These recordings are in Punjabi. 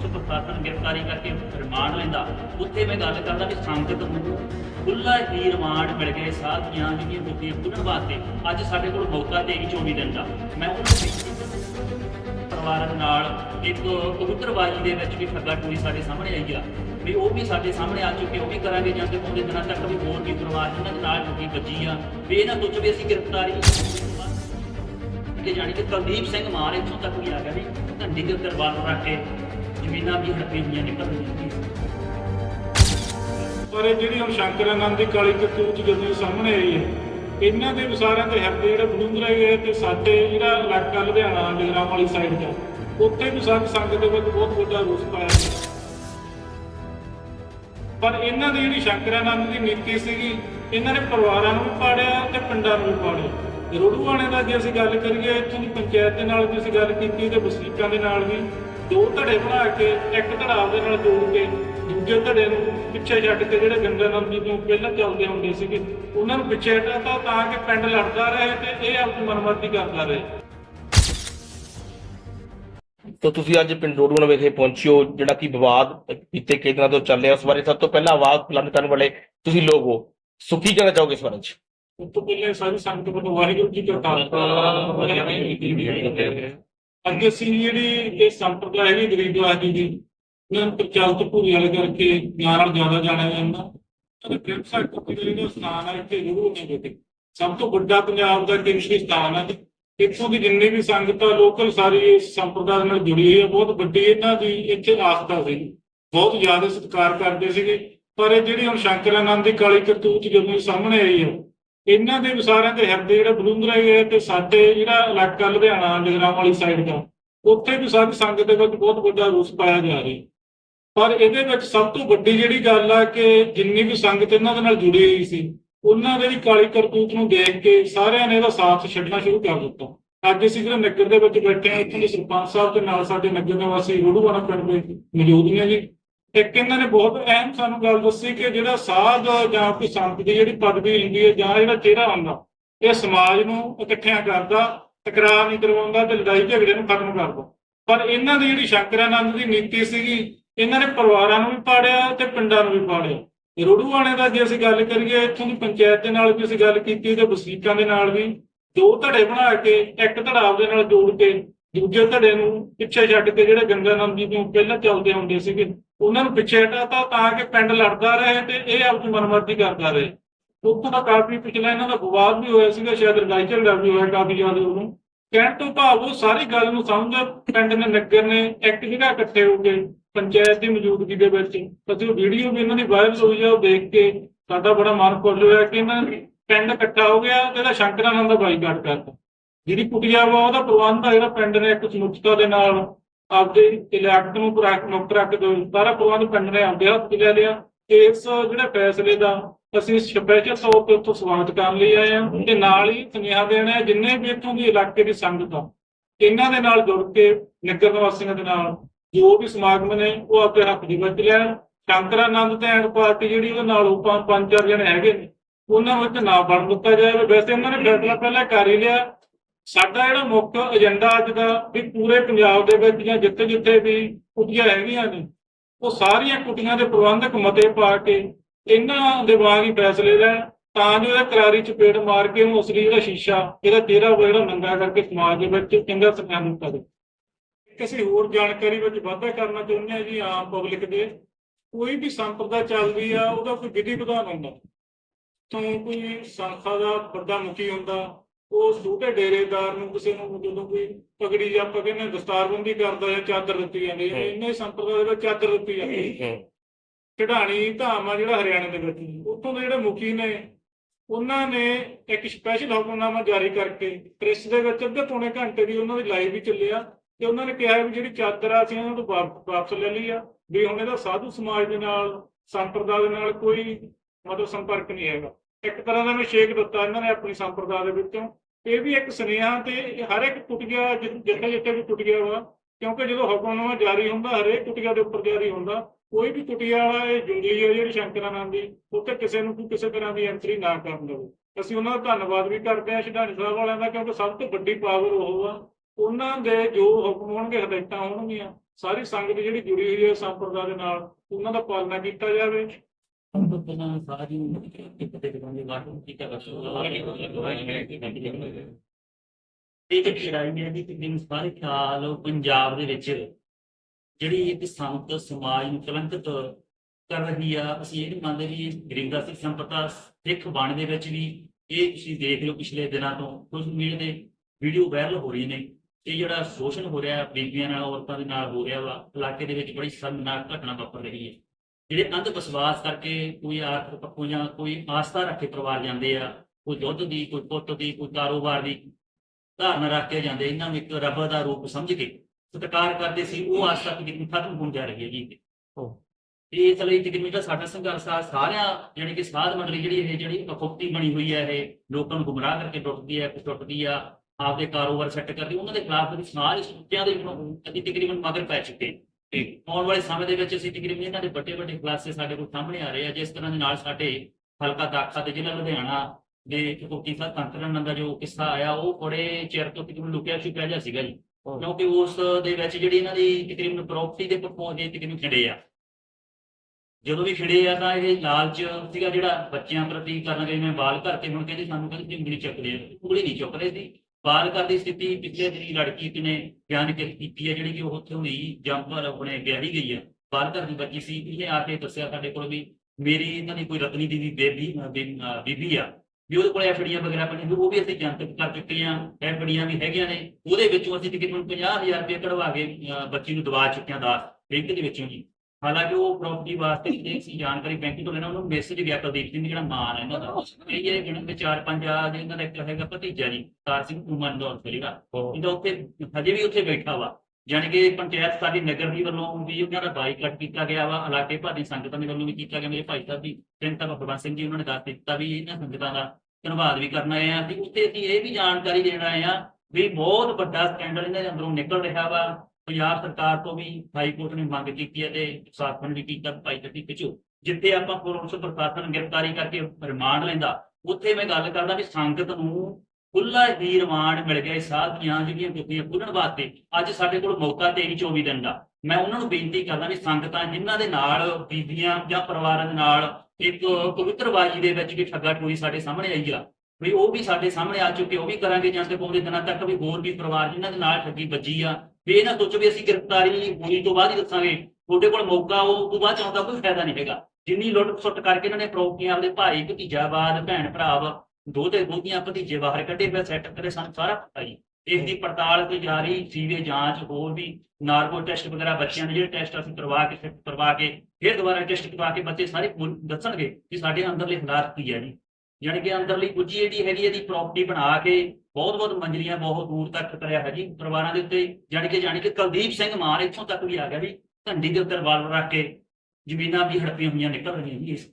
ਉੱਥੇ ਪ੍ਰਸ਼ਾਸਨ ਗ੍ਰਿਫਤਾਰੀ ਕਰਕੇ ਰਿਮਾਂਡ ਲੈਂਦਾ। ਉੱਥੇ ਮੈਂ ਗੱਲ ਕਰਦਾ ਵੀ ਸੰਗਤ ਨੂੰ ਖੁੱਲਾ ਹੀ ਰਿਮਾਂਡ ਮਿਲ ਗਏ ਸਾਧੀਆਂ ਜਿਹੜੀਆਂ ਦੁੱਖੀਆਂ ਖੁੱਲ੍ਹਣ ਵਾਸਤੇ। ਅੱਜ ਸਾਡੇ ਕੋਲ ਮੌਕਾ ਤੇ 24 ਦਿਨ ਦਾ। ਮੈਂ ਉਹਨਾਂ ਨੂੰ ਨਾਲ ਇੱਕ ਕਬੂਤਰਬਾਜੀ ਦੇ ਵਿੱਚ ਵੀ ਫੱਗਾ ਟੂਰੀ ਸਾਡੇ ਸਾਹਮਣੇ ਆਈ ਆ। ਵੀ ਉਹ ਵੀ ਸਾਡੇ ਸਾਹਮਣੇ ਆ ਚੁੱਕੇ, ਉਹ ਵੀ ਕਰਾਂਗੇ ਜਾਂ ਕਿ ਪੂਰੇ ਦਿਨਾਂ ਤੱਕ ਵੀ ਹੋਰ ਵੀ ਪਰਿਵਾਰ ਇਹਨਾਂ ਦੇ ਨਾਲ ਠੱਗੀ ਵੱਜੀ ਆ। ਵੀ ਇਹਨਾਂ ਤੋਂ ਵੀ ਅਸੀਂ ਗ੍ਰਿਫਤਾਰੀ ਕਿ ਜਾਣੀ ਕਿ ਕੁਲਦੀਪ ਸਿੰਘ ਮਾਨ ਇੱਥੋਂ ਤੱਕ ਵੀ ਆ ਗਿਆ ਵੀ ਧੰਡੀ ਦੇ ਉੱਤੇ ਬਾਲ ਰੱਖ ਕੇ ਜ਼ਮੀਨਾਂ ਵੀ ਹੜਪੀਆਂ ਹੋਈਆਂ ਨਿਕਲ ਰਹੀਆਂ ਪਰ ਇਹ ਜਿਹੜੀ ਹੁਣ ਸ਼ੰਕਰ ਆਨੰਦ ਦੀ ਕਾਲੀ ਕਰਤੂਤ ਜਦੋਂ ਸਾਹਮਣੇ ਆਈ ਹੈ, ਇਹਨਾਂ ਦੇ ਵਿਸਾਰਿਆਂ ਦੇ ਹਿਰਦੇ ਜਿਹੜੇ ਬਲੂੰਦਰਾ ਗਏ ਤੇ ਸਾਡੇ ਜਿਹੜਾ ਇਲਾਕਾ ਲੁਧਿਆਣਾ ਜਗਰਾਮ ਵਾਲੀ ਸਾਈਡ ਦਾ, ਉੱਥੇ ਵੀ ਸਾਡੀ ਸੰਗਤ ਦੇ ਵਿੱਚ ਬਹੁਤ ਵੱਡਾ ਰੋਸ ਪਾਇਆ ਪਰ ਇਹਨਾਂ ਦੀ ਜਿਹੜੀ ਸ਼ੰਕਰ ਆਨੰਦ ਦੀ ਨੀਤੀ ਸੀਗੀ, ਇਹਨਾਂ ਨੇ ਪਰਿਵਾਰਾਂ ਨੂੰ ਪਾੜਿਆ ਤੇ ਪਿੰਡਾਂ ਨੂੰ ਪਾੜਿਆ। ਰੋਡੂਆਣੇ ਦਾ ਜੇ ਅਸੀਂ ਗੱਲ ਕਰੀਏ, ਇੱਥੋਂ ਦੀ ਪੰਚਾਇਤ ਦੇ ਨਾਲ ਵੀ ਅਸੀਂ ਗੱਲ ਕੀਤੀ ਤੇ ਵਸਨੀਕਾਂ ਦੇ ਨਾਲ ਵੀ, ਦੋ ਧੜੇ ਬਣਾ ਕੇ, ਇੱਕ ਧੜਾ ਆਪਦੇ ਨਾਲ ਜੋੜ ਕੇ, ਦੂਜੇ ਧੜੇ ਨੂੰ ਪਿੱਛੇ ਛੱਡ ਕੇ ਜਿਹੜੇ ਗੰਗਾ ਨਦੀ ਤੋਂ ਪਹਿਲਾਂ ਚੱਲਦੇ ਹੁੰਦੇ ਸੀਗੇ, ਉਹਨਾਂ ਨੂੰ ਪਿੱਛੇ ਹਟਾਤਾ ਤਾਂ ਕਿ ਪਿੰਡ ਲੜਦਾ ਰਹੇ ਤੇ ਇਹ ਆਪਣੀ ਮਨਮਰਜ਼ੀ ਕਰਦਾ ਰਹੇ। ਤੋ ਤੁਸੀਂ ਅੱਜ ਪਿੰਡ ਰੋਡੂਣ ਵਿਖੇ ਪਹੁੰਚਿਓ, ਜਿਹੜਾ ਕਿ ਵਿਵਾਦ ਬੀਤੇ ਕਈ ਦਿਨਾਂ ਤੋਂ ਚੱਲ ਰਿਹਾ ਉਸ ਬਾਰੇ ਸਭ ਤੋਂ ਪਹਿਲਾਂ ਆਵਾਜ਼ ਬੁਲੰਦ ਕਰਨ ਵਾਲੇ ਤੁਸੀਂ ਲੋਕ ਹੋ। ਸੋ ਕੀ ਕਹਿਣਾ ਚਾਹੋਗੇ ਇਸ ਬਾਰੇ? ਤੋਂ ਪਹਿਲੇ ਸਾਰੀ ਸੰਗਤ ਵੱਲੋਂ ਵਾਹਿਗੁਰੂ ਜੀ ਕਾ ਖਾਲਸਾ, ਵਾਹਿਗੁਰੂ ਜੀ ਕੀ ਫਤਿਹ। ਅੱਗੇ ਅਸੀਂ ਜਿਹੜੀ ਇਹ ਸੰਪਰਦਾਇ ਹੈਗੀ ਗਰੀਬਵਾਸ ਜੀ ਦੀ ਇਹਨਾਂ ਪ੍ਰਚਲਿਤ ਭੂਰੀ ਵਾਲੇ ਕਰਕੇ ਨਾਂ ਨਾਲ ਜ਼ਿਆਦਾ ਜਾਣਿਆ ਜਾਂਦਾ। ਤੇ ਗ੍ਰੰਥ ਸਾਹਿਬ ਕੋਲ ਜਿਹੜਾ ਸਥਾਨ ਹੈ ਇੱਥੇ ਜ਼ਰੂਰ ਨਹੀਂ ਬੇਟੇ ਸਭ ਤੋਂ ਵੱਡਾ ਪੰਜਾਬ ਦਾ ਕੇਂਦਰੀ ਸਥਾਨ ਹੈ ਇੱਥੋਂ ਦੀ ਜਿੰਨੀ ਵੀ ਸੰਗਤ ਆ, ਲੋਕਲ ਸਾਰੀ ਇਸ ਸੰਪਰਦਾਇ ਨਾਲ ਜੁੜੀ ਹੋਈ ਹੈ ਬਹੁਤ ਵੱਡੀ ਇਹਨਾਂ ਦੀ ਇੱਥੇ ਆਸਥਾ ਸੀ। ਬਹੁਤ ਜ਼ਿਆਦਾ ਸਤਿਕਾਰ ਕਰਦੇ ਸੀਗੇ। ਪਰ ਇਹ ਜਿਹੜੀ ਹੁਣ ਸ਼ੰਕਰ ਆਨੰਦ ਦੀ ਕਾਲੀ ਕਰਤੂਤ ਜਦੋਂ ਸਾਹਮਣੇ ਆਈ ਹੈ ਇਹਨਾਂ ਦੇ ਵਿਸਾਰਿਆਂ ਦੇ ਹਿਰਦੇ ਜਿਹੜੇ ਬਲੂੰਦਰਾ ਹੈ ਤੇ ਸਾਡੇ ਜਿਹੜਾ ਇਲਾਕਾ ਲੁਧਿਆਣਾ ਜਗਰਾਮ ਵਾਲੀ ਸਾਈਡ ਦਾ, ਉੱਥੇ ਵੀ ਸਾਡੀ ਸੰਗਤ ਦੇ ਵਿੱਚ ਬਹੁਤ ਵੱਡਾ ਰੋਸ ਪਾਇਆ ਜਾ ਰਿਹਾ। ਪਰ ਇਹਦੇ ਵਿੱਚ ਸਭ ਤੋਂ ਵੱਡੀ ਜਿਹੜੀ ਗੱਲ ਆ ਕਿ ਜਿੰਨੀ ਵੀ ਸੰਗਤ ਇਹਨਾਂ ਦੇ ਨਾਲ ਜੁੜੀ ਹੋਈ ਸੀ, ਉਹਨਾਂ ਦੇ ਵੀ ਕਾਲੀ ਕਰਤੂਤ ਨੂੰ ਦੇਖ ਕੇ ਸਾਰਿਆਂ ਨੇ ਇਹਦਾ ਸਾਥ ਛੱਡਣਾ ਸ਼ੁਰੂ ਕਰ ਦਿੱਤਾ। ਅੱਜ ਅਸੀਂ ਜਿਹੜੇ ਨਗਰ ਦੇ ਵਿੱਚ ਬੈਠੇ ਹਾਂ, ਇੱਥੋਂ ਦੇ ਸਰਪੰਚ ਸਾਹਿਬ ਤੇ ਨਾਲ ਸਾਡੇ ਨਗਰ ਨਿਵਾਸੀ ਰੋਡੂਵਾਨਾ ਪਿੰਡ ਦੇ ਮੌਜੂਦ ਨੇ ਜੀ। ਇੱਕ ਇਹਨਾਂ ਨੇ ਬਹੁਤ ਅਹਿਮ ਸਾਨੂੰ ਗੱਲ ਦੱਸੀ ਕਿ ਜਿਹੜਾ ਸਾਧ ਜਾਂ ਕੋਈ ਸੰਤ ਦੀ ਜਿਹੜੀ ਪਦਵੀ ਹੁੰਦੀ ਹੈ ਜਾਂ ਜਿਹੜਾ ਚਿਹਰਾ ਹੁੰਦਾ, ਇਹ ਸਮਾਜ ਨੂੰ ਇਕੱਠਿਆਂ ਕਰਦਾ ਟਕਰਾਅ ਨਹੀਂ ਕਰਵਾਉਂਦਾ ਤੇ ਲੜਾਈ ਝਗੜੇ ਨੂੰ ਖਤਮ ਕਰਦਾ। ਪਰ ਇਹਨਾਂ ਦੀ ਜਿਹੜੀ ਸ਼ੰਕਰਾਨੰਦ ਦੀ ਨੀਤੀ ਸੀਗੀ, ਇਹਨਾਂ ਨੇ ਪਰਿਵਾਰਾਂ ਨੂੰ ਵੀ ਪਾੜਿਆ ਤੇ ਪਿੰਡਾਂ ਨੂੰ ਵੀ ਪਾੜਿਆ। ਰੋਡੂਆਣੇ ਦਾ ਜੇ ਅਸੀਂ ਗੱਲ ਕਰੀਏ, ਇੱਥੋਂ ਦੀ ਪੰਚਾਇਤ ਦੇ ਨਾਲ ਵੀ ਅਸੀਂ ਗੱਲ ਕੀਤੀ ਤੇ ਵਸੀਕਾਂ ਦੇ ਨਾਲ ਵੀ ਦੋ ਧੜੇ ਬਣਾ ਕੇ, ਇੱਕ ਧੜਾ ਆਪਦੇ ਨਾਲ ਜੋੜ ਕੇ ਦੂਜੇ ਧੜੇ ਨੂੰ ਪਿੱਛੇ ਛੱਡ ਕੇ ਜਿਹੜੇ ਗੰਗਾ ਨਦੀ ਤੋਂ ਪਹਿਲਾਂ ਚੱਲਦੇ ਹੁੰਦੇ ਸੀਗੇ, ਉਹਨਾਂ ਨੂੰ ਪਿੱਛੇ ਹਟਾਤਾ ਤਾਂ ਕਿ ਪਿੰਡ ਲੜਦਾ ਰਹੇ ਤੇ ਇਹ ਆਪਣੀ ਮਨਮਰਜ਼ੀ ਕਰਦਾ ਰਹੇ। ਉੱਥੋਂ ਦਾ ਕਾਫੀ ਪਿਛਲਾ ਇਹਨਾਂ ਦਾ ਵਿਵਾਦ ਵੀ ਹੋਇਆ ਸੀਗਾ, ਸ਼ਾਇਦ ਲੜਾਈ ਝਗੜਾ ਵੀ ਹੋਇਆ ਕਾਫੀ ਜ਼ਿਆਦਾ ਉਦੋਂ। ਕਹਿਣ ਤੋਂ ਭਾਵ ਉਹ ਸਾਰੀ ਗੱਲ ਨੂੰ ਸਮਝ, ਪਿੰਡ ਨੇ ਨਗਰ ਨੇ ਇੱਕ ਜਗ੍ਹਾ ਇਕੱਠੇ ਹੋ ਕੇ ਪੰਚਾਇਤ ਦੀ ਮੌਜੂਦਗੀ ਦੇ ਵਿੱਚ ਅਸੀਂ ਉਹ ਵੀਡੀਓ ਵੀ ਇਹਨਾਂ ਦੀ ਵਾਇਰਲ ਹੋਈ ਆ, ਉਹ ਦੇਖ ਕੇ ਸਾਡਾ ਬੜਾ ਮਨ ਖੁਸ਼ ਹੋਇਆ ਕਿ ਇਹਨਾਂ ਨੇ ਪਿੰਡ ਇਕੱਠਾ ਹੋ ਗਿਆ ਤੇ ਇਹਦਾ ਸ਼ੰਕਰਾਨੰਦ ਦਾ ਬਾਈਕਾਟ ਕਰਤਾ। ਜਿਹੜੀ ਕੁਟੀਆ ਵਾ, ਉਹਦਾ ਪ੍ਰਬੰਧ ਆ, ਜਿਹੜਾ ਪਿੰਡ ਨੇ ਇੱਕ ਸਮੁੱਚਤਾ ਦੇ ਨਾਲ ਆਪਦੇ ਇਲਾਕੇ ਨੂੰ ਮੁਕਤ ਰੱਖ ਕੇ ਸਾਰਾ ਪ੍ਰਬੰਧ ਪਿੰਡ ਨੇ ਆਪਦੇ ਹੱਥ 'ਚ ਲੈ ਲਿਆ। ਇਸ ਜਿਹੜੇ ਫੈਸਲੇ ਦਾ ਅਸੀਂ ਸਪੈਸ਼ਲ ਤੌਰ ਤੇ ਉੱਥੋਂ ਸਵਾਗਤ ਕਰਨ ਲਈ ਆਏ ਹਾਂ ਤੇ ਨਾਲ ਹੀ ਸੁਨੇਹਾ ਦੇਣਾ ਹੈ, ਜਿੰਨੇ ਵੀ ਇੱਥੋਂ ਦੀ ਇਲਾਕੇ ਦੀ ਸੰਗਤ ਆ, ਇਹਨਾਂ ਦੇ ਨਾਲ ਜੁੜ ਕੇ ਨਗਰ ਨਿਵਾਸੀਆਂ ਦੇ ਨਾਲ ਜੋ ਵੀ ਸਮਾਗਮ ਨੇ, ਉਹ ਆਪਣੇ ਹੱਥ ਦੀ ਵਿੱਚ ਲੈਣ ਸ਼ੰਕਰਾਨੰਦ ਤੇ ਐਂਡ ਪਾਰਟੀ ਜਿਹੜੀ, ਉਹਦੇ ਨਾਲ ਉਹ ਪੰਜ ਪੰਜ ਚਾਰ ਜਣੇ ਹੈਗੇ ਨੇ, ਉਹਨਾਂ ਵਿੱਚ ਨਾ ਬਣ ਦਿੱਤਾ ਜਾਵੇ ਵੈਸੇ ਉਹਨਾਂ ਨੇ ਫੈਸਲਾ ਪਹਿਲਾਂ ਕਰ ਹੀ ਲਿਆ। ਸਾਡਾ ਜਿਹੜਾ ਮੁੱਖ ਏਜੰਡਾ ਅੱਜ ਦਾ ਵੀ ਪੂਰੇ ਪੰਜਾਬ ਦੇ ਵਿੱਚ ਜਾਂ ਜਿੱਥੇ ਜਿੱਥੇ ਵੀ ਕੁਟੀਆਂ ਹੈਗੀਆਂ ਨੇ, ਉਹ ਸਾਰੀਆਂ ਕੁਟੀਆਂ ਦੇ ਪ੍ਰਬੰਧਕ ਮਤੇ ਪਾ ਕੇ ਇਹਨਾਂ ਦੇ ਵਾਂਗ ਹੀ ਫੈਸਲੇ ਲੈਣ, ਤਾਂ ਜੋ ਇਹ ਕਰਾਰੀ ਚਪੇੜ ਮਾਰ ਕੇ ਉਹਨੂੰ ਅਸਲੀ ਜਿਹੜਾ ਸ਼ੀਸ਼ਾ, ਇਹਦਾ ਚਿਹਰਾ ਉਹ ਜਿਹੜਾ ਨੰਗਾ ਕਰਕੇ ਸਮਾਜ ਦੇ ਵਿੱਚ ਚੰਗਾ ਸਿਖਾ ਦਿੱਤਾ ਜਾਵੇ ਕਿਸੇ ਹੋਰ ਜਾਣਕਾਰੀ ਵਿੱਚ ਵਾਧਾ ਕਰਨਾ ਚਾਹੁੰਦੇ ਆ ਜੀ ਆਮ ਪਬਲਿਕ ਦੇ। ਕੋਈ ਵੀ ਸੰਪਰਦਾ ਚੱਲਦੀ ਆ, ਉਹਦਾ ਕੋਈ ਵਿਧੀ ਵਿਧਾਨ ਹੁੰਦਾ। ਤੋਂ ਕੋਈ ਸੰਸਥਾ ਦਾ ਵੱਡਾ ਮੁਖੀ ਹੁੰਦਾ ਉਹ ਛੋਟੇ ਡੇਰੇਦਾਰ ਨੂੰ ਕਿਸੇ ਨੂੰ ਜਦੋਂ ਕੋਈ ਪਗੜੀ ਜਾਂ ਆਪਾਂ ਕਹਿੰਦੇ ਦਸਤਾਰਬੰਦੀ ਕਰਦਾ ਜਾਂ ਚਾਦਰ ਦਿੱਤੀ ਜਾਂਦੀ ਹੈ ਇੰਨੇ ਸੰਪਰਦਾ ਦੇ ਵਿੱਚ ਚਾਦਰ ਦਿੱਤੀ ਜਾਂਦੀ ਹੈ। ਚੜਾਣੀ ਧਾਮ ਆ ਜਿਹੜਾ ਹਰਿਆਣਾ ਦੇ ਵਿੱਚ। ਉੱਥੋਂ ਦੇ ਜਿਹੜੇ ਮੁਖੀ ਨੇ ਉਹਨਾਂ ਨੇ ਇੱਕ ਸਪੈਸ਼ਲ ਹੁਕਮਨਾਮਾ ਜਾਰੀ ਕਰਕੇ ਪ੍ਰੈਸ ਦੇ ਵਿੱਚ ਅੱਧੇ ਪੌਣੇ ਘੰਟੇ ਦੀ ਉਹਨਾਂ ਦੀ ਲਾਈਵ ਵੀ ਚੱਲਿਆ ਤੇ ਉਹਨਾਂ ਨੇ ਕਿਹਾ ਵੀ ਜਿਹੜੀ ਚਾਦਰ ਆ ਅਸੀਂ ਉਹਨਾਂ ਤੋਂ ਵਾਪ- ਵਾਪਸ ਲੈ ਲਈ ਆ ਵੀ ਹੁਣ ਇਹਦਾ ਸਾਧੂ ਸਮਾਜ ਦੇ ਨਾਲ ਸੰਪਰਦਾ ਦੇ ਨਾਲ ਕੋਈ ਮਤਲਬ ਸੰਪਰਕ ਨਹੀਂ ਹੈਗਾ। ਇੱਕ ਤਰ੍ਹਾਂ ਦਾ ਨਿਸ਼ੇਕ ਦਿੱਤਾ ਇਹਨਾਂ ਨੇ ਆਪਣੀ ਸੰਪਰਦਾ ਦੇ ਵਿੱਚੋਂ। ਇਹ ਵੀ ਇੱਕ ਸੁਨੇਹਾ ਤੇ ਇਹ ਹਰ ਇੱਕ ਕੁਟੀਆ ਜਿੱਥੇ ਜਿੱਥੇ ਵੀ ਟੁੱਟਿਆ ਵਾ। ਕਿਉਂਕਿ ਜਦੋਂ ਹੁਕਮਨਾਮਾ ਜਾਰੀ ਹੁੰਦਾ, ਹਰੇਕ ਕੁਟੀਆ ਦੇ ਉੱਪਰ ਜਾਰੀ ਹੁੰਦਾ। ਕੋਈ ਵੀ ਟੁੱਟਿਆ ਵਾਲਾ ਇਹ ਜੁਗਲੀ ਹੈ ਜਿਹੜੀ ਸ਼ੰਕਰਾਨੰਦ ਦੀ, ਉੱਥੇ ਕਿਸੇ ਨੂੰ ਕਿਸੇ ਤਰ੍ਹਾਂ ਦੀ ਐਂਟਰੀ ਨਾ ਕਰਨ ਦੇਵੇ। ਅਸੀਂ ਉਹਨਾਂ ਦਾ ਧੰਨਵਾਦ ਵੀ ਕਰਦੇ ਹਾਂ ਸ਼ਿਧਾਨੀ ਸਾਹਿਬ ਵਾਲਿਆਂ ਦਾ, ਕਿਉਂਕਿ ਸਭ ਤੋਂ ਵੱਡੀ ਪਾਵਰ ਉਹ ਆ। ਉਹਨਾਂ ਦੇ ਜੋ ਹੁਕਮ ਹੋਣਗੇ, ਹਦਾਇਤਾਂ ਹੋਣਗੀਆਂ। ਸਾਰੀ ਸੰਗਤ ਜਿਹੜੀ ਜੁੜੀ ਹੋਈ ਹੈ ਸੰਪਰਦਾ ਦੇ ਨਾਲ, ਉਹਨਾਂ ਦਾ ਪਾਲਣਾ ਕੀਤਾ ਜਾਵੇ। ਇਹ ਜਿਹੜੀ ਲੜਾਈ ਹੈ ਦੀ ਤਕਰੀਬਨ ਸਾਰੇ ਖਿਆਲ ਪੰਜਾਬ ਦੇ ਵਿੱਚ ਜਿਹੜੀ ਇੱਕ ਸੰਤ ਸਮਾਜ ਨੂੰ ਕਲੰਕਿਤ ਕਰ ਰਹੀ ਆ ਅਸੀਂ ਇਹ ਮੰਨਦੇ ਵੀ ਇਹ ਸਿੱਖ ਸੰਪਰਦਾ ਸਿੱਖ ਬਾਣੀ ਦੇ ਵਿੱਚ ਵੀ ਇਹ ਤੁਸੀਂ ਦੇਖ ਲਓ ਪਿਛਲੇ ਦਿਨਾਂ ਤੋਂ ਸੋਸ਼ਲ ਮੀਡੀਆ ਤੇ ਵੀਡੀਓ ਵਾਇਰਲ ਹੋ ਰਹੀ ਨੇ ਤੇ ਜਿਹੜਾ ਸ਼ੋਸ਼ਣ ਹੋ ਰਿਹਾ ਬੀਬੀਆਂ ਨਾਲ ਔਰਤਾਂ ਦੇ ਨਾਲ ਹੋ ਰਿਹਾ ਵਾ ਇਲਾਕੇ ਦੇ ਵਿੱਚ ਬੜੀ ਸ਼ਰਮਨਾਕ ਘਟਨਾ ਵਾਪਰ ਰਹੀ ਹੈ। ਜਿਹੜੇ ਅੰਧ ਵਿਸ਼ਵਾਸ ਕਰਕੇ ਕੋਈ ਆਰਥਿਕ ਪੱਖੋਂ ਜਾਂ ਕੋਈ ਆਸਥਾ ਰੱਖ ਕੇ ਪਰਿਵਾਰ ਜਾਂਦੇ ਆ ਕੋਈ ਦੁੱਧ ਦੀ ਕੋਈ ਪੁੱਤ ਦੀ ਕੋਈ ਕਾਰੋਬਾਰ ਦੀ ਧਾਰਨਾ ਰੱਖ ਕੇ ਜਾਂਦੇ ਇਹਨਾਂ ਨੂੰ ਇੱਕ ਰੱਬ ਦਾ ਰੂਪ ਸਮਝ ਕੇ ਸਤਿਕਾਰ ਕਰਦੇ ਸੀ ਉਹ ਆਸਥਾ ਤਕਰੀਬਨ ਖਤਮ ਹੋਣ ਜਾ ਰਹੀ ਹੈ ਜੀ। ਤੇ ਇਸ ਲਈ ਤਕਰੀਬਨ ਤਾਂ ਸਾਡਾ ਸੰਘਰਸ਼ ਆ ਸਾਰਿਆਂ ਜਾਣੀ ਕਿ ਸਾਧ ਮੰਡਲੀ ਜਿਹੜੀ ਇਹ ਜਿਹੜੀ ਅਖੁੱਤੀ ਬਣੀ ਹੋਈ ਹੈ ਇਹ ਲੋਕਾਂ ਨੂੰ ਗੁੰਮਰਾਹ ਕਰਕੇ ਟੁੱਟਦੀ ਹੈ ਟੁੱਟਦੀ ਆ ਆਪਦੇ ਕਾਰੋਬਾਰ ਸੈੱਟ ਕਰਦੀ ਉਹਨਾਂ ਦੇ ਖਿਲਾਫ ਸਾਰੇ ਸੁੱਚਿਆਂ ਦੇ ਅਸੀਂ ਤਕਰੀਬਨ ਮਗਰ ਪੈ ਚੁੱਕੇ। ਤੇ ਆਉਣ ਵਾਲੇ ਸਮੇਂ ਦੇ ਵਿੱਚ ਅਸੀਂ ਤਕਰੀਬਨ ਇਹਨਾਂ ਦੇ ਵੱਡੇ ਵੱਡੇ ਖੁਲਾਸੇ ਸਾਡੇ ਕੋਲ ਸਾਹਮਣੇ ਆ ਰਹੇ ਆ ਜਿਸ ਤਰ੍ਹਾਂ ਦੇ ਨਾਲ ਸਾਡੇ ਹਲਕਾ ਦਾਖਾ ਤੇ ਜ਼ਿਲ੍ਹਾ ਲੁਧਿਆਣਾ ਦੇ ਸਾਹਿਬ ਕੰਤਰਨ ਦਾ ਜੋ ਕਿੱਸਾ ਆਇਆ ਉਹ ਬੜੇ ਚਿਰ ਤੋਂ ਤਕਰੀਬਨ ਲੁਕਿਆ ਛੁਪਿਆ ਜਿਹਾ ਸੀਗਾ ਜੀ। ਕਿਉਂਕਿ ਉਸ ਦੇ ਵਿੱਚ ਜਿਹੜੀ ਇਹਨਾਂ ਦੀ ਤਕਰੀਬਨ ਪ੍ਰਾਪਰਟੀ ਦੇ ਪੱਖੋਂ ਜੇ ਤਕਰੀਬਨ ਖਿੜੇ ਆ। ਜਦੋਂ ਵੀ ਖਿੜੇ ਆ ਤਾਂ ਇਹ ਲਾਲਚ ਸੀਗਾ ਜਿਹੜਾ ਬੱਚਿਆਂ ਪ੍ਰਤੀ ਕਰਨ ਗਏ ਮੈਂ ਬਾਲ ਕਰਕੇ ਹੁਣ ਕਹਿੰਦੇ ਸਾਨੂੰ ਕਹਿੰਦੇ ਉਂਗਲੀ ਚੱਕਦੇ ਆ। ਉਂਗਲੀ ਨਹੀਂ ਚੁੱਕਦੇ ਸੀ। ਬਾਲ ਕਰ ਦੀ ਸਥਿਤੀ ਪਿਛਲੇ ਦਿਨੀ ਲੜਕੀ ਨੇ ਬਿਆਨ ਕੀਤੀ ਹੈ, ਜਿਹੜੀ ਕਿ ਉਹ ਉੱਥੇ ਹੋਈ ਜੰਪਰ ਆਪਣੇ ਵਿਆਹੀ ਗਈ ਹੈ। ਬਾਲ ਕਰ ਦੀ ਬੱਚੀ ਸੀ ਇਹਨੇ ਆ ਕੇ ਦੱਸਿਆ ਸਾਡੇ ਕੋਲ ਵੀ ਮੇਰੀ ਇਹਨਾਂ ਦੀ ਕੋਈ ਰਤਨੀ ਦੀ ਬੇਬੀ ਬੀਬੀ ਆ। ਵੀ ਉਹਦੇ ਕੋਲ ਐਫੜੀਆਂ ਵਗੈਰਾ ਪਈਆਂ ਉਹ ਵੀ ਅਸੀਂ ਜਨਤਕ ਕਰ ਚੁੱਕੇ ਆ ਐਫੜੀਆਂ ਵੀ ਹੈਗੀਆਂ ਨੇ। ਉਹਦੇ ਵਿੱਚੋਂ ਅਸੀਂ ਤਕਰੀਬਨ 50000 ਰੁਪਏ ਕਢਵਾ ਕੇ, ਅਹ, ਬੱਚੀ ਨੂੰ ਦਵਾ ਚੁੱਕਿਆ ਦਾਸ, ਬੈਂਕ ਦੇ ਵਿੱਚੋਂ ਜੀ। ਹਾਲਾਂਕਿ ਉਹ ਪ੍ਰਾਪਰਟੀ ਵਾਸਤੇ ਜਿਹੜੇ ਅਸੀਂ ਜਾਣਕਾਰੀ ਬੈਂਕ ਤੋਂ ਲੈਣਾ ਉਹਨੂੰ ਮੈਸੇਜ ਗਿਆ ਕੁਲਦੀਪ ਸਿੰਘ ਜਿਹੜਾ ਮਾਨ ਹੈ ਇਹਨਾਂ ਦਾ। ਇਹ ਇਹ ਗਿਣਨ ਚਾਰ ਪੰਜ ਆ ਜਿਹਨਾਂ ਦਾ ਇੱਕ ਹੈਗਾ ਭਤੀਜਾ ਜੀ ਤਾਰ ਸਿੰਘ ਉਮਰ ਦਾ ਸੀਗਾ। ਇਹਦਾ ਉੱਥੇ ਹਜੇ ਵੀ ਉੱਥੇ ਬੈਠਾ ਵਾ। ਜਾਣੀ ਕਿ ਪੰਚਾਇਤ ਸਾਡੀ ਨਗਰ ਦੀ ਵੱਲੋਂ ਵੀ ਉਹਨਾਂ ਦਾ ਬਾਈਕਾਟ ਕੀਤਾ ਗਿਆ ਵਾ ਇਲਾਕੇ ਭਾਦੀ ਸੰਗਤਾਂ ਦੇ ਵੱਲੋਂ ਵੀ ਕੀਤਾ ਗਿਆ। ਮੇਰੇ ਭਾਈ ਸਾਹਿਬ ਦੀ ਚਿੰਤਾ ਭਗਵਾਨ ਸਿੰਘ ਜੀ ਉਹਨਾਂ ਨੇ ਦੱਸ ਦਿੱਤਾ ਵੀ ਇਹਨਾਂ ਸੰਗਤਾਂ ਦਾ ਧੰਨਵਾਦ ਵੀ ਕਰਨਾ ਹੈ ਆ। ਤੇ ਉੱਤੇ ਅਸੀਂ ਇਹ ਵੀ ਜਾਣਕਾਰੀ ਦੇਣ ਆ ਵੀ ਬਹੁਤ ਵੱਡਾ ਸਕੈਂਡਲ ਇਹਨਾਂ ਦੇ ਅੰਦਰੋਂ ਨਿਕਲ ਰਿਹਾ ਵਾ। ਪੰਜਾਬ ਸਰਕਾਰ ਤੋਂ ਵੀ ਹਾਈ ਕੋਰਟ ਨੇ ਮੰਗ ਕੀਤੀ ਹੈ ਤੇ ਪ੍ਰਸ਼ਾਸਨ ਵੀ ਕੀਤਾ ਭਾਈ ਜੱਟੀ ਪਿੱਛੋਂ। ਜਿੱਥੇ ਆਪਾਂ ਪੁਲਿਸ ਪ੍ਰਸ਼ਾਸਨ ਗ੍ਰਿਫਤਾਰੀ ਕਰਕੇ ਰਿਮਾਂਡ ਲੈਂਦਾ, ਉੱਥੇ ਮੈਂ ਗੱਲ ਕਰਦਾ ਵੀ ਸੰਗਤ ਨੂੰ ਖੁੱਲਾ ਹੀ ਰਿਮਾਂਡ ਮਿਲ ਗਿਆ ਸਾਧੀਆਂ ਜਿਹੜੀਆਂ ਕੁੱਤੀਆਂ ਖੁੱਲਣ ਵਾਸਤੇ। ਅੱਜ ਸਾਡੇ ਕੋਲ ਮੌਕਾ 23 24 ਦਿਨ ਦਾ। ਮੈਂ ਉਹਨਾਂ ਨੂੰ ਬੇਨਤੀ ਕਰਦਾ ਵੀ ਸੰਗਤਾਂ ਜਿਨ੍ਹਾਂ ਦੇ ਨਾਲ, ਬੀਬੀਆਂ ਜਾਂ ਪਰਿਵਾਰਾਂ ਦੇ ਨਾਲ ਇੱਕ ਪਵਿੱਤਰਬਾਜੀ ਦੇ ਵਿੱਚ ਵੀ ਠੱਗਾ ਟੋਈ ਸਾਡੇ ਸਾਹਮਣੇ ਆਈ ਆ। ਵੀ ਉਹ ਵੀ ਸਾਡੇ ਸਾਹਮਣੇ ਆ ਚੁੱਕੇ, ਉਹ ਵੀ ਕਰਾਂਗੇ ਜਾਂ ਤੇ ਪਾਉਂਦੇ ਦਿਨਾਂ ਤੱਕ ਵੀ ਹੋਰ ਵੀ ਪਰਿਵਾਰ ਜਿਨ੍ਹਾਂ ਦੇ ਨਾਲ ਠੱਗੀ ਵੱਜੀ ਆ ਵੀ ਇਹ ਨਾ ਸੋਚੋ ਵੀ ਅਸੀਂ ਗ੍ਰਿਫਤਾਰੀ ਹੋਣੀ ਤੋਂ ਬਾਅਦ ਹੀ ਦੱਸਾਂਗੇ। ਤੁਹਾਡੇ ਕੋਲ ਮੌਕਾ, ਉਹ ਤੋਂ ਬਾਅਦ ਚਾਹੁੰਦਾ ਕੋਈ ਫਾਇਦਾ ਨਹੀਂ ਹੈਗਾ। ਜਿੰਨੀ ਲੁੱਟ ਸੁੱਟ ਕਰਕੇ ਇਹਨਾਂ ਨੇ ਪ੍ਰਾਪਰਟੀਆਂ ਆਪਦੇ ਭਾਈ ਭਤੀਜਾਬਾਦ ਭੈਣ, ਭਰਾਵ ਦੋ ਤੇ ਦੋਤੀਆਂ ਭਤੀਜੇ ਬਾਹਰ ਕੱਢੇ ਪਿਆ ਸੈੱਟ ਕਰੇ, ਸਾਨੂੰ ਸਾਰਾ ਪਤਾ ਜੀ। ਇਸ ਦੀ ਪੜਤਾਲ ਤੇ ਜਾਰੀ ਸੀਵੇ ਜਾਂਚ, ਹੋਰ ਵੀ ਨਾਰਕੋ ਟੈਸਟ ਵਗੈਰਾ ਬੱਚਿਆਂ ਦੇ ਜਿਹੜੇ ਟੈਸਟ ਅਸੀਂ ਕਰਵਾ ਕੇ ਕਰਵਾ ਕੇ, ਫਿਰ ਦੁਬਾਰਾ ਟੈਸਟ ਕਰਵਾ ਕੇ ਬੱਚੇ ਸਾਰੇ ਦੱਸਣਗੇ ਕਿ ਸਾਡੇ ਅੰਦਰਲੇ ਹਾਲਾਤ ਕੀ ਹੈ ਜੀ। ਯਾਨੀ ਕਿ ਅੰਦਰਲੀ ਕੁਝ ਜਿਹੜੀ ਹੈਗੀ ਇਹਦੀ ਪ੍ਰਾਪਰਟੀ ਬਣਾ ਕੇ ਬਹੁਤ ਬਹੁਤ ਮੰਜ਼ਲੀਆਂ ਬਹੁਤ ਦੂਰ ਤੱਕ ਕਰਿਆ ਹੈ ਜੀ ਪਰਿਵਾਰਾਂ ਦੇ ਉੱਤੇ। ਜਾਣੀ ਕਿ ਜਾਣੀ ਕਿ ਕੁਲਦੀਪ ਸਿੰਘ ਮਾਨ ਇੱਥੋਂ ਤੱਕ ਵੀ ਆ ਗਿਆ ਵੀ ਝੰਡੀ ਦੇ ਉੱਤੇ ਰਿਵਾਲਵਰ ਰੱਖ ਕੇ ਜ਼ਮੀਨਾਂ ਵੀ ਹੜਪੀਆਂ ਹੋਈਆਂ ਨਿਕਲ ਰਹੀਆਂ ਜੀ ਇਸ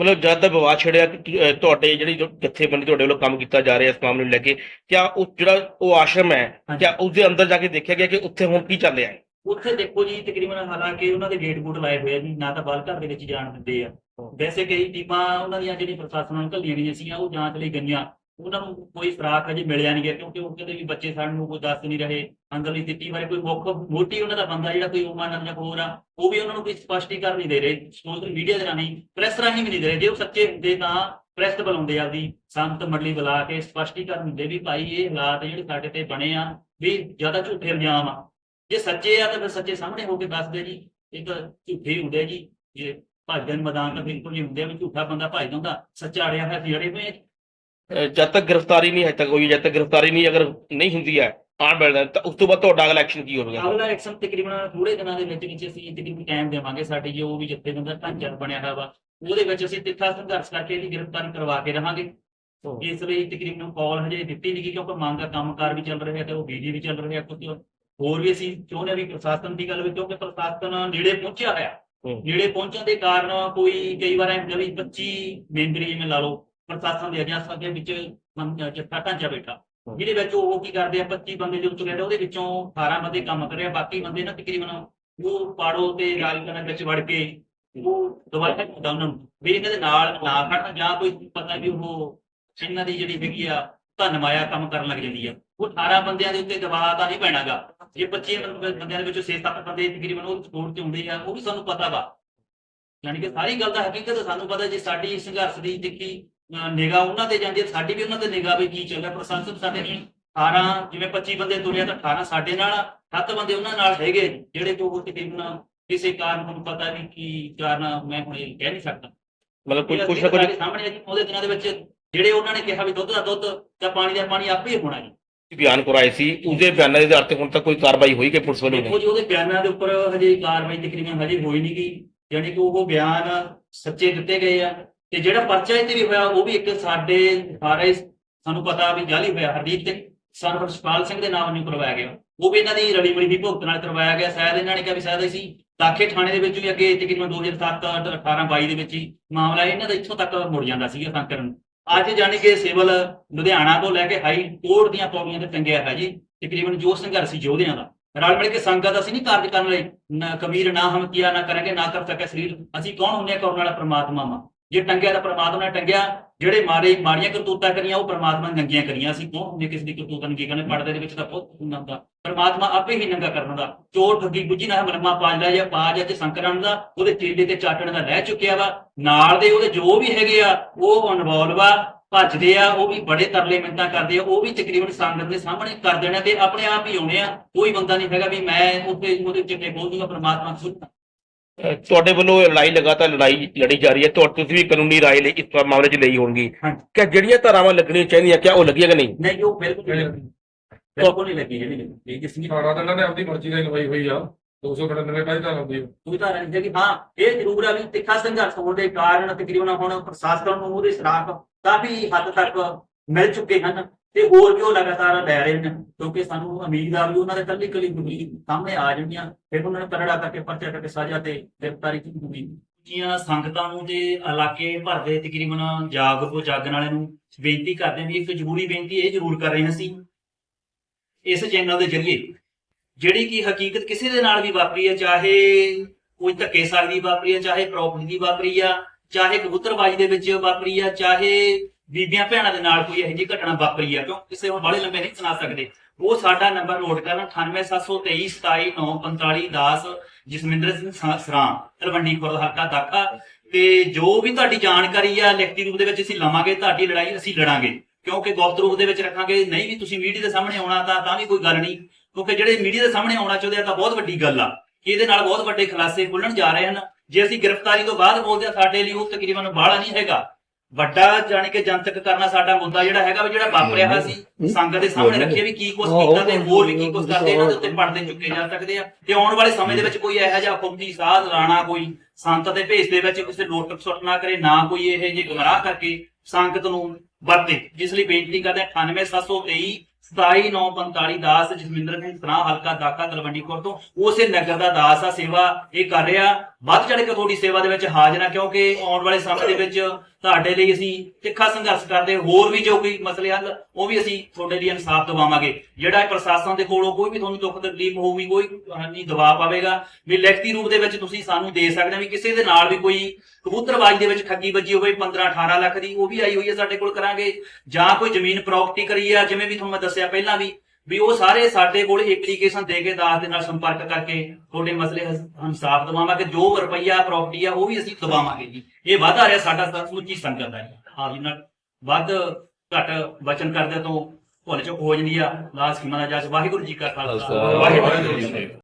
ਮਤਲਬ ਜਦ ਦਾ ਵਿਵਾਦ ਛਿੜਿਆ ਕਿ ਤੁਹਾਡੇ ਜਿਹੜੀ ਜਥੇਬੰਦੀ ਤੁਹਾਡੇ ਵੱਲੋਂ ਕੰਮ ਕੀਤਾ ਜਾ ਰਿਹਾ ਇਸ ਮਾਮਲੇ ਨੂੰ ਲੈ ਕੇ ਕਿਆ ਉਹ ਜਿਹੜਾ ਉਹ ਆਸ਼ਰਮ ਹੈ। ਕਿਆ ਉਸ ਦੇ ਅੰਦਰ ਜਾ ਕੇ ਦੇਖਿਆ ਗਿਆ ਕਿ ਉੱਥੇ ਹੁਣ ਕੀ ਚੱਲ ਰਿਹਾ ਹੈ? ਉੱਥੇ ਦੇਖੋ ਜੀ ਤਕਰੀਬਨ ਹਾਲਾਂਕਿ ਉਹਨਾਂ ਦੇ ਗੇਟ ਗੂਟ ਲਾਏ ਹੋਏ ਆ ਜੀ ਨਾ ਤਾਂ ਬਾਲ ਘਰ ਦੇ ਵਿੱਚ ਜਾਣ ਦਿੰਦੇ ਆ। ਵੈਸੇ ਕਈ ਟੀਮਾਂ ਉਹਨਾਂ ਦੀਆਂ ਜਿਹੜੀ ਪ੍ਰਸ਼ਾਸਨ ਘੱਲੀਆਂ ਗਈਆਂ ਸੀਗੀਆਂ ਉਹ ਜਾਂਚ ਲਈ ਗਈਆਂ। ਉਹਨਾਂ ਨੂੰ ਕੋਈ ਸਰਾਖ ਅਜੇ ਮਿਲਿਆ ਨਹੀਂ ਗਿਆ ਕਿਉਂਕਿ ਉਹ ਕਹਿੰਦੇ ਵੀ ਬੱਚੇ ਸਾਨੂੰ ਕੋਈ ਦੱਸ ਨਹੀਂ ਰਹੇ ਅੰਦਰਲੀ ਸਥਿਤੀ ਬਾਰੇ ਕੋਈ ਮੁੱਖ ਮੋਟੀ ਉਹਨਾਂ ਦਾ ਬੰਦਾ ਜਿਹੜਾ ਕੋਈ ਉਮਾਨ ਜਾਂ ਹੋਰ ਆ ਉਹ ਵੀ ਉਹਨਾਂ ਨੂੰ ਕੋਈ ਸਪਸ਼ਟੀਕਰਨ ਨਹੀਂ ਦੇ ਰਹੇ ਸੋਸ਼ਲ ਮੀਡੀਆ ਦੇ ਰਾਹੀਂ ਪ੍ਰੈਸ ਰਾਹੀਂ ਵੀ ਨਹੀਂ ਦੇ ਰਹੇ। ਜੇ ਉਹ ਸੱਚੇ ਹੁੰਦੇ ਤਾਂ ਪ੍ਰੈਸ ਬੁਲਾਉਂਦੇ ਆਪਦੀ ਸੰਤ ਮੰਡਲੀ ਬੁਲਾ ਕੇ ਸਪਸ਼ਟੀਕਰਨ ਦਿੰਦੇ ਵੀ ਭਾਈ ਇਹ ਹਾਲਾਤ ਜਿਹੜੇ ਸਾਡੇ ਤੇ ਬਣੇ ਆ ਵੀ ਜ਼ਿਆਦਾ ਝੂਠੇ ਇਲਜ਼ਾਮ ਆ। ਜੇ ਸੱਚੇ ਆ ਤਾਂ ਫਿਰ ਸੱਚੇ ਸਾਹਮਣੇ ਹੋ ਕੇ ਦੱਸਦੇ ਜੀ। ਤਾਂ ਝੂਠੇ ਹੁੰਦੇ ਜੀ। ਜੇ ਭੱਜਦੇ ਨੇ ਮੈਦਾਨ ਤਾਂ ਬਿਲਕੁਲ ਨਹੀਂ ਹੁੰਦੇ ਆ ਵੀ ਝੂਠਾ ਬੰਦਾ ਭੱਜਦਾ ਹੁੰਦਾ ਸੱਚਾ ਅੜਿਆ ਹੋਇਆ ਸੀ ਅੜੇ। ਅਹ ਜਦ ਤੱਕ ਗ੍ਰਿਫਤਾਰੀ ਨਹੀਂ ਹੈ ਤੱਕ ਹੋਈ ਜਦ ਤੱਕ ਗ੍ਰਿਫਤਾਰੀ ਨਹੀਂ ਅਗਰ ਨਹੀਂ ਹੁੰਦੀ ਹੈ ਆਣ ਮਿਲਦਾ ਤਾਂ ਉਸ ਤੋਂ ਬਾਅਦ ਤੁਹਾਡਾ ਅਗਲਾ ਐਕਸ਼ਨ ਕੀ ਹੋਵੇਗਾ? ਅਗਲਾ ਐਕਸ਼ਨ ਤਕਰੀਬਨ ਥੋੜੇ ਦਿਨਾਂ ਦੇ ਵਿੱਚ ਵਿੱਚ ਅਸੀਂ ਤਕਰੀਬਨ ਟਾਈਮ ਦੇਵਾਂਗੇ ਸਾਡੀ ਜੋ ਵੀ ਜਿੱਥੇ ਬੰਦਾ ਢਾਂਚਾ ਬਣਿਆ ਹੋਇਆ ਵਾ ਉਹਦੇ ਵਿੱਚ ਅਸੀਂ ਤਿੱਖਾ ਸੰਘਰਸ਼ ਕਰਕੇ ਇਹਦੀ ਗ੍ਰਿਫਤਾਰੀ ਕਰਵਾ ਕੇ ਰਹਾਂਗੇ। ਇਸ ਲਈ ਤਕਰੀਬਨ ਕਾਲ ਹਜੇ ਦਿੱਤੀ ਨਹੀਂ ਕਿਉਂਕਿ ਮੰਗ ਦਾ ਕੰਮਕਾਰ ਵੀ ਚੱਲ ਰਿਹਾ ਤੇ ਉਹ ਬੀਜੀ ਵੀ ਚੱਲ ਰਿਹਾ ਕੁਝ ਹੋਰ ਵੀ ਅਸੀਂ ਚਾਹੁੰਦੇ ਵੀ ਪ੍ਰਸ਼ਾਸਨ ਦੀ ਗੱਲ ਵੀ ਕਿਉਂਕਿ ਪ੍ਰਸ਼ਾਸਨ ਨੇੜੇ ਪਹੁੰਚਿਆ ਹੋਇਆ। ਨੇੜੇ ਪਹੁੰਚਣ ਦੇ ਕਾਰਨ ਕੋਈ ਕਈ ਵਾਰ ਐਂ ਵੀ 25 ਮੈਂਬਰੀ ਜਿਵੇਂ ਲਾ ਲਓ ਪ੍ਰਸ਼ਾਸਨ ਦੇ ਅਜਿਹਾ ਦੇ ਵਿੱਚ ਜੱਥਾ ਢਾਂਚਾ ਬੈਠਾ। ਜਿਹਦੇ ਵਿੱਚ ਉਹ ਕੀ ਕਰਦੇ ਆ 25 ਬੰਦੇ ਜੋ ਚੁਣੇ ਉਹਦੇ ਵਿੱਚੋਂ 18 ਬੰਦੇ ਕੰਮ ਕਰ ਰਹੇ ਆ ਬਾਕੀ ਬੰਦੇ ਨਾ ਤਕਰੀਬਨ ਉਹ ਪਾੜੋ ਤੇ ਰਾਜਕਾਰਨ ਵਿੱਚ ਵੜ ਕੇ ਉਹ ਦੁਬਾਰਾ ਹੁੰਦਾ ਉਹਨਾਂ ਨੂੰ ਵੀ ਇਹਨਾਂ ਦੇ ਨਾਲ ਨਾ ਖੜਨ ਜਾਂ ਕੋਈ ਪਤਾ ਵੀ ਉਹ ਇਹਨਾਂ ਦੀ ਜਿਹੜੀ ਹੈਗੀ ਆ ਧਨ ਮਾਇਆ ਕੰਮ ਕਰਨ ਲੱਗ ਜਾਂਦੀ ਆ ਉਹ 18 ਬੰਦਿਆਂ ਦੇ ਉੱਤੇ ਦਬਾਅ ਤਾਂ ਨਹੀਂ ਪੈਣਾਗਾ। ਜੇ 25 ਬੰਦ- ਬੰਦਿਆਂ ਦੇ ਵਿੱਚੋਂ 6-7 ਬੰਦੇ ਤਕਰੀਬਨ ਉਹ ਸਪੋਰਟ ਤੇ ਹੁੰਦੇ ਆ ਉਹ ਵੀ ਸਾਨੂੰ ਪਤਾ ਵਾ। ਯਾਨੀ ਕਿ ਸਾਰੀ ਗੱਲ ਦਾ ਹਕੀਕਤ ਸਾਨੂੰ ਪਤਾ ਜੇ ਸਾਡੀ ਸੰਘਰਸ਼ ਦੀ ਤਿੱਖੀ ਨਿਗਾਹ ਉਹਨਾਂ ਤੇ ਜਾਂਦੀ ਹੈ ਸਾਡੀ ਵੀ ਉਹਨਾਂ ਤੇ ਨਿਗਾਹ ਵੀ ਕੀ ਚੱਲ ਰਿਹਾ ਪ੍ਰਸ਼ਾਸਨ ਸਾਡੇ ਨਾਲ 18 ਜਿਵੇਂ 25 ਬੰਦੇ ਤੁਰਿਆ ਤਾਂ 18 ਸਾਡੇ ਨਾਲ 7 ਬੰਦੇ ਉਹਨਾਂ ਨਾਲ ਹੈਗੇ ਜਿਹੜੇ ਕਿ ਉਹ ਤਕਰੀਬਨ ਕਿਸੇ ਕਾਰਨ ਨੂੰ ਪਤਾ ਨਹੀਂ ਕੀ ਕਾਰਨ ਮੈਂ ਹੁਣ ਇਹ ਕਹਿ ਨਹੀਂ ਸਕਦਾ। ਮਤਲਬ ਕੁਝ ਕੁਝ ਨਾ ਕੁਝ ਸਾਹਮਣੇ ਜੀ, ਉਹਦੇ ਦਿਨਾਂ ਦੇ ਵਿੱਚ ਜਿਹੜੇ ਉਹਨਾਂ ਨੇ ਕਿਹਾ ਵੀ ਦੁੱਧ ਦਾ ਦੁੱਧ ਤੇ ਪਾਣੀ ਦਾ ਪਾਣੀ ਆਪੇ ਹੀ ਹੋਣਾ ਜੀ। ਬਿਆਨ ਕਰਾਏ ਸੀ, ਉਹਦੇ ਬਿਆਨਾਂ ਦੇ ਆਧਾਰ ਤੇ ਹੁਣ ਤੱਕ ਕੋਈ ਕਾਰਵਾਈ ਹੋਈ ਕਿ ਪੁਲਿਸ ਵੱਲੋਂ? ਦੇਖੋ ਜੀ, ਉਹਦੇ ਬਿਆਨਾਂ ਦੇ ਉੱਪਰ ਹਜੇ ਕਾਰਵਾਈ ਤਕਰੀਬਨ ਹਜੇ ਹੋਈ ਨਹੀਂ ਗਈ। ਯਾਨੀ ਕਿ ਉਹ ਬਿਆਨ ਸੱਚੇ ਦਿੱਤੇ ਗਏ ਆ। ਤੇ ਜਿਹੜਾ ਪਰਚਾ ਇਹ ਵੀ ਹੋਇਆ, ਉਹ ਵੀ ਇੱਕ ਸਾਡੇ ਸਾਰੇ ਸਾਨੂੰ ਪਤਾ ਵੀ ਜਾਲੀ ਹੋਇਆ। ਹਰਦੀਪ ਸਿੰਘ ਸਨ ਹਰਸ਼ਪਾਲ ਸਿੰਘ ਦੇ ਨਾਮ ਨੂੰ ਕਰਵਾਇਆ ਗਿਆ। ਉਹ ਵੀ ਇਹਨਾਂ ਦੀ ਰਲੀ ਮਿਲੀ ਦੀ ਭੁਗਤ ਨਾਲ ਕਰਵਾਇਆ ਗਿਆ। ਸ਼ਾਇਦ ਇਹਨਾਂ ਨੇ ਕਿਹਾ ਵੀ ਸ਼ਾਇਦ ਅਸੀਂ ਦਾਖੇ ਥਾਣੇ ਦੇ ਵਿੱਚ ਵੀ ਅੱਗੇ ਤਕਰੀਬਨ 2007 18 22 ਦੇ ਵਿੱਚ ਹੀ ਮਾਮਲਾ ਇਹਨਾਂ ਦਾ ਇੱਥੋਂ ਤੱਕ ਮੁੜ ਜਾਂਦਾ ਸੀਗਾ ਸੰਕਰਨ। ਅੱਜ ਜਾਣੀ ਕਿ ਸਿਵਲ ਲੁਧਿਆਣਾ ਤੋਂ ਲੈ ਕੇ ਹਾਈ ਕੋਰਟ ਦੀਆਂ ਪੌੜੀਆਂ ਤੇ ਟੰਗਿਆ ਹੈ ਜੀ, ਤਕਰੀਬਨ ਜੋ ਸੰਘਰਸ਼ੀ ਯੋਧਿਆਂ ਦਾ। ਰਲ ਮਿਲ ਕੇ ਸੰਗਤ ਅਸੀਂ ਨਹੀਂ ਕਾਰਜ ਕਰਨ ਲਈ, ਨਾ ਕਬੀਰ, ਨਾ ਹਮ ਕੀਆ ਨਾ ਕਰਾਂਗੇ, ਨਾ ਕਰ ਸਕੇ ਸਰੀਰ। ਅਸੀਂ ਕੌਣ ਹੁੰਦੇ ਆ ਕਰਨ ਵਾਲਾ ਪ੍ਰਮਾਤਮਾ ਮਾ ਜੇ ਟੰਗਿਆ ਤਾਂ ਪ੍ਰਮਾਤਮਾ ਨੇ ਟੰਗਿਆ, ਜਿਹੜੇ ਮਾਰੇ, ਮਾੜੀਆਂ ਕਰਤੂਤਾਂ ਕਰੀਆਂ, ਉਹ ਪ੍ਰਮਾਤਮਾ ਨੇ ਨੰਗੀਆਂ ਕਰੀਆਂ ਅਸੀਂ ਕੌਣ ਹੁੰਦੇ ਕਿਸੇ ਦੀ ਕਰਤੂਤਾਂ ਨੰਗੀ ਕਰਨੇ ਪੜਦੇ ਦੇ ਵਿੱਚ ਤਾਂ ਬਹੁਤ ਨੰਗਾ ਪ੍ਰਮਾਤਮਾ ਆਪੇ ਹੀ ਨੰਗਾ ਕਰਨ ਦਾ। ਚੋਰ, ਠੱਗੀ ਗੁੱਜੀ ਨਾ ਮਰਮਾ ਪਾਜ ਜਾਂ ਪਾਜ ਅੱਜ ਸੰਕਰਨ ਦਾ, ਉਹਦੇ ਚੇਲੇ ਤੇ ਚਾਟਣ ਦਾ ਰਹਿ ਚੁੱਕਿਆ ਵਾ। ਨਾਲ ਦੇ ਉਹਦੇ ਜੋ ਵੀ ਹੈਗੇ ਆ, ਉਹ ਇਨਵੋਲਵ ਆ, ਭੱਜਦੇ ਆ, ਉਹ ਵੀ ਬੜੇ ਤਰਲੇ ਮਿੰਤਾਂ ਕਰਦੇ ਆ, ਉਹ ਵੀ ਤਕਰੀਬਨ ਸੰਗਤ ਦੇ ਸਾਹਮਣੇ ਕਰ ਦੇਣਾ ਤੇ ਆਪਣੇ ਆਪ ਹੀ ਆਉਣੇ ਆ। ਕੋਈ ਬੰਦਾ ਨਹੀਂ ਹੈਗਾ ਵੀ ਮੈਂ ਉੱਥੇ, ਉਹਦੇ ਚਿੱਟੇ ਬੋਲ ਦੂੰਗਾ, ਪ੍ਰਮਾਤਮਾ ਖੁਦ ਤੁਹਾਡੇ ਵੱਲੋਂ ਇਹ ਲੜਾਈ ਲਗਾਤਾਰ ਲੜਾਈ ਲੜੀ ਜਾ ਰਹੀ ਹੈ। ਤੁਹਾਡੇ ਤੁਸੀਂ ਵੀ ਕਾਨੂੰਨੀ ਰਾਏ ਲਈ ਇਸ ਮਾਮਲੇ 'ਚ ਲਈ ਹੋਣਗੀ। ਹਾਂਜੀ। ਕਿ ਜਿਹੜੀਆਂ ਧਾਰਾਵਾਂ ਲੱਗਣੀਆਂ ਚਾਹੀਦੀਆਂ ਕਿਆ ਉਹ ਲੱਗੀਆਂ ਕਿ ਨਹੀਂ? ਨਹੀਂ ਉਹ ਬਿਲਕੁਲ ਨਹੀਂ ਲੱਗੀ ਬਿਲਕੁਲ ਨਹੀਂ ਲੱਗੀ ਜਿਹੜੀ ਇਹ ਜਿਸ ਨੇ ਸਾਰਾ ਤਾਂ ਇਹਨਾਂ ਨੇ ਆਪਣੀ ਮਰਜ਼ੀ ਨਾਲ ਲਵਾਈ ਹੋਈ ਆ। 299 ਢਾਈ ਤਾਂ ਲਾਉਂਦੀ ਆ। ਕੋਈ ਤਾਂ ਨਹੀਂ ਕਿ ਹਾਂ ਇਹ ਜ਼ਰੂਰ ਆ ਵੀ ਤਿੱਖਾ ਸੰਘਰਸ਼ ਹੋਣ ਦੇ ਕਾਰਨ ਤਕਰੀਬਨ ਹੁਣ ਪ੍ਰਸ਼ਾਸਨ ਨੂੰ ਉਹਦੇ ਸਰਾਖ ਕਾਫੀ ਹੱਦ ਤੱਕ ਮਿਲ ਚੁੱਕੇ ਹਨ। ਤੇ ਹੋਰ ਵੀ ਉਹ ਲਗਾਤਾਰ ਲੈ ਰਹੇ ਨੇ? ਕਿਉਂਕਿ ਸਾਨੂੰ ਉਮੀਦ ਆ ਵੀ ਉਹਨਾਂ ਦੇ ਕੱਲੀ ਕੱਲੀ ਸਾਹਮਣੇ ਆ ਜਾਣਗੀਆਂ। ਫਿਰ ਉਹਨਾਂ ਨੇ ਕਰੜਾ ਕਰਕੇ, ਪਰਚਾ ਕਰਕੇ ਸਜ਼ਾ ਤੇ ਗ੍ਰਿਫਤਾਰੀ ਕੀਤੀ ਹੋਈ ਜੀਆਂ ਸੰਗਤਾਂ ਨੂੰ ਤੇ ਇਲਾਕੇ ਭਰ ਦੇ ਤਕਰੀਬਨ ਜਾਗਰੂਕ ਜਾਗਣ ਵਾਲਿਆਂ ਨੂੰ ਬੇਨਤੀ ਕਰਦੇ ਵੀ ਇੱਕ ਜ਼ਰੂਰੀ ਬੇਨਤੀ ਇਹ ਜ਼ਰੂਰ ਕਰ ਰਹੇ ਹਾਂ ਅਸੀਂ, ਇਸ ਚੈਨਲ ਦੇ ਜ਼ਰੀਏ। ਜਿਹੜੀ ਕਿ ਹਕੀਕਤ ਕਿਸੇ ਦੇ ਨਾਲ ਵੀ ਵਾਪਰੀ ਹੈ ਚਾਹੇ ਕੋਈ ਧੱਕੇ ਸਾਲ ਦੀ ਵਾਪਰੀ ਹੈ ਚਾਹੇ ਪ੍ਰਾਪਰਟੀ ਦੀ ਵਾਪਰੀ ਆ, ਚਾਹੇ ਕਬੂਤਰਬਾਜੀ ਦੇ ਵਿੱਚ ਵਾਪਰੀ ਆ, ਚਾਹੇ ਬੀਬੀਆਂ ਭੈਣਾਂ ਦੇ ਨਾਲ ਕੋਈ ਇਹੋ ਜਿਹੀ ਘਟਨਾ ਵਾਪਰੀ ਆ, ਕਿਉਂ? ਕਿਸੇ ਨੂੰ ਬਾਲੇ ਲੰਬੇ ਨਹੀਂ ਸੁਣਾ ਸਕਦੇ। ਉਹ ਸਾਡਾ ਨੰਬਰ ਨੋਟ ਕਰਨਾ 9872279545 ਜਸਮਿੰਦਰ ਸਿੰਘ ਸਾ- ਸਰਾਂ ਤਲਵੰਡੀ ਖੁਰਦ ਹਲਕਾ ਦਾਖਾ। ਤੇ ਜੋ ਵੀ ਤੁਹਾਡੀ ਜਾਣਕਾਰੀ ਆ, ਲਿਖਤੀ ਰੂਪ ਦੇ ਵਿੱਚ ਅਸੀਂ ਲਵਾਂਗੇ, ਤੁਹਾਡੀ ਲੜਾਈ ਅਸੀਂ ਲੜਾਂਗੇ। ਕਿਉਂਕਿ ਗੁਪਤ ਰੂਪ ਦੇ ਵਿੱਚ ਰੱਖਾਂਗੇ, ਨਹੀਂ ਵੀ ਤੁਸੀਂ ਮੀਡੀਆ ਦੇ ਸਾਹਮਣੇ ਆਉਣਾ ਤਾਂ ਤਾਂ ਵੀ ਕੋਈ ਗੱਲ ਨਹੀਂ। ਕਿਉਂਕਿ ਜਿਹੜੇ ਮੀਡੀਆ ਦੇ ਸਾਹਮਣੇ ਆਉਣਾ ਚਾਹੁੰਦੇ ਆ, ਤਾਂ ਬਹੁਤ ਵੱਡੀ ਗੱਲ ਆ। ਕਿ ਇਹਦੇ ਨਾਲ ਬਹੁਤ ਵੱਡੇ ਖੁਲਾਸੇ ਖੁੱਲਣ ਜਾ ਰਹੇ ਹਨ। ਜੇ ਅਸੀਂ ਗ੍ਰਿਫਤਾਰੀ ਤੋਂ ਬਾਅਦ ਬੋਲਦੇ ਆ, ਸਾਡੇ ਲਈ ਉਹ ਤਕਰੀਬਨ ਬਾਹਲਾ ਨਹੀਂ ਹੈਗਾ। ਵੱਡਾ ਜਾਣੀ ਕਿ ਜਨਤਕ ਕਰਨਾ ਸਾਡਾ ਮੁੱਦਾ ਜਿਹੜਾ ਹੈਗਾ ਵੀ ਜਿਹੜਾ ਵਾਪਰਿਆ ਹੋਇਆ ਸੀ ਸੰਗਤ ਦੇ ਸਾਹਮਣੇ ਰੱਖਿਆ ਵੀ ਕੀ ਕੁਛ ਕੀਤਾ ਤੇ ਹੋਰ ਵੀ ਕੀ ਕੁਛ ਕਰਦੇ ਇਹਨਾਂ ਦੇ ਉੱਤੇ ਪੜਦੇ ਚੁੱਕੇ ਜਾ ਸਕਦੇ ਆ। ਤੇ ਆਉਣ ਵਾਲੇ ਸਮੇਂ ਦੇ ਵਿੱਚ ਕੋਈ ਇਹੋ ਜਿਹਾ ਹੁਕਮਤੀ ਸਾਧ ਰਾਣਾ ਕੋਈ ਸੰਤ ਦੇ ਭੇਸ ਦੇ ਵਿੱਚ ਕਿਸੇ ਨੋਟਕ ਸੁੱਟ ਨਾ ਕਰੇ ਨਾ ਕੋਈ ਇਹ ਜਿਹੇ ਗੁੰਮਰਾਹ ਕਰਕੇ ਸੰਗਤ ਨੂੰ ਵਰਤੇ। ਜਿਸ ਲਈ ਬੇਨਤੀ ਕਰਦੇ ਹਾਂ 98723 27945 ਦਾਸ ਜਸਵਿੰਦਰ ਸਿੰਘ ਸਨਾ ਹਲਕਾ ਦਾਕਾ ਤਲਵੰਡੀ ਤਲਵੰਡੀਖੁਰ ਤੋਂ, ਉਸੇ ਨਗਰ ਦਾ ਦਾਸ ਆ, ਸੇਵਾ ਇਹ ਕਰ ਰਿਹਾ। ਵੱਧ ਚੜ ਕੇ ਤੁਹਾਡੀ ਸੇਵਾ ਦੇ ਵਿੱਚ ਹਾਜ਼ਰ ਆ, ਕਿਉਂਕਿ ਆਉਣ ਵਾਲੇ ਸਮੇਂ ਦੇ ਵਿੱਚ ਤੁਹਾਡੇ ਲਈ ਅਸੀਂ ਤਿੱਖਾ ਸੰਘਰਸ਼ ਕਰਦੇ, ਹੋਰ ਵੀ ਜੋ ਕੋਈ ਮਸਲੇ ਹਨ ਉਹ ਵੀ ਅਸੀਂ ਤੁਹਾਡੇ ਲਈ ਇਨਸਾਫ ਦਿਵਾਵਾਂਗੇ। ਜਿਹੜਾ ਇਹ ਪ੍ਰਸ਼ਾਸਨ ਦੇ ਕੋਲੋਂ ਕੋਈ ਵੀ ਤੁਹਾਨੂੰ ਦੁੱਖ ਤਕਲੀਫ ਹੋਊਗੀ, ਕੋਈ ਨਹੀਂ ਦਬਾਅ ਪਾਵੇਗਾ। ਵੀ ਲਿਖਤੀ ਰੂਪ ਦੇ ਵਿੱਚ ਤੁਸੀਂ ਸਾਨੂੰ ਦੇ ਸਕਦੇ ਹੋ ਵੀ ਕਿਸੇ ਦੇ ਨਾਲ ਵੀ ਕੋਈ ਕਬੂਤਰਬਾਜ਼ੀ ਦੇ ਵਿੱਚ ਠੱਗੀ ਵੱਜੀ ਹੋਵੇ 15 18 ਲੱਖ ਦੀ, ਉਹ ਵੀ ਆਈ ਹੋਈ ਹੈ ਸਾਡੇ ਕੋਲ ਕਰਾਂਗੇ। ਜਾਂ ਕੋਈ ਜ਼ਮੀਨ ਪ੍ਰਾਪਰਟੀ ਕਰੀ ਆ, ਜਿਵੇਂ ਵੀ ਤੁਹਾਨੂੰ ਮੈਂ ਦੱਸਿਆ ਪਹਿਲਾਂ ਵੀ ਵੀ ਉਹ ਸਾਰੇ ਸਾਡੇ ਕੋਲ ਐਪਲੀਕੇਸ਼ਨ ਦੇ ਕੇ ਦਾਸ ਦੇ ਨਾਲ ਸੰਪਰਕ ਕਰਕੇ ਤੁਹਾਡੇ ਮਸਲੇ ਇਨਸਾਫ ਦਿਵਾਵਾਂਗੇ। ਜੋ ਰੁਪਈਆ ਪ੍ਰਾਪਰਟੀ ਆ, ਉਹ ਵੀ ਅਸੀਂ ਦਵਾਵਾਂਗੇ ਜੀ। ਇਹ ਵਾਧਾ ਰਿਹਾ ਸਾਡਾ ਸਾ- ਸਮੁੱਚੀ ਸੰਗਤ ਦਾ ਜੀ। ਹਾਂ ਜੀ, ਨਾਲ ਵੱਧ ਘੱਟ ਵਚਨ ਕਰਦੇ ਤੋਂ ਭੁੱਲ ਚ ਹੋ ਜਾਂਦੀ ਆ। ਲਾਸ ਖਿਮਾ ਦਾ ਜਸ ਵਾਹਿਗੁਰੂ ਜੀ ਕਾ ਖਾਲਸਾ। ਵਾਹਿਗੁਰੂ ਜੀ ਕੀ ਫਤਿਹ।